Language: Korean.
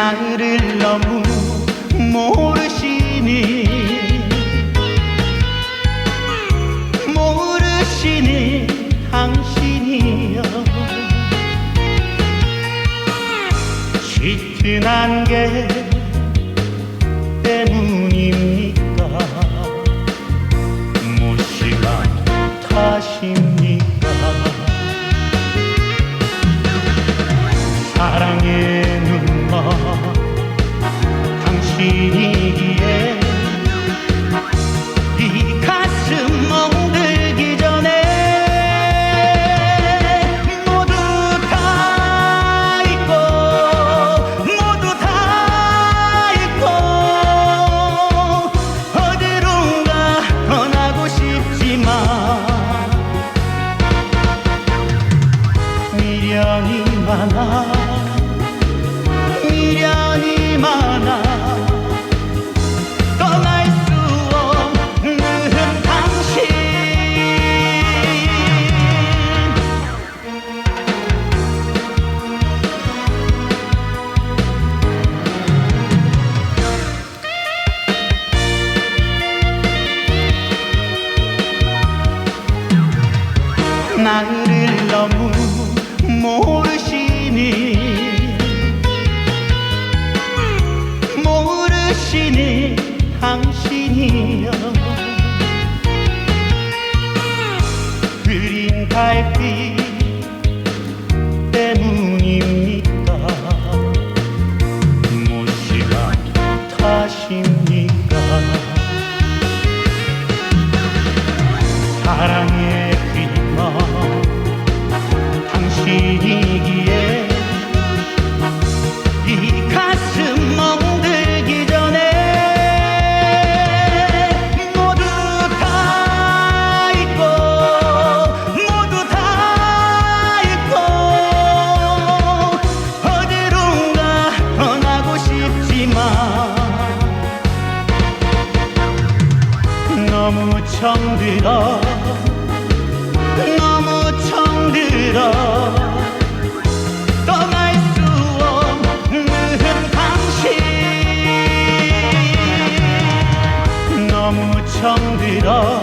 나를 너무 모르시니. 모르시니 당신이여. 짙은 안개 때문입 미련 모르시니 당신이여. 흐린 달빛 때문입니까? 무심한 탓입니까? 사랑의 귀만 당신이 청들어. 너무 청들어. 떠날 수 없는 당신. 너무 청들어.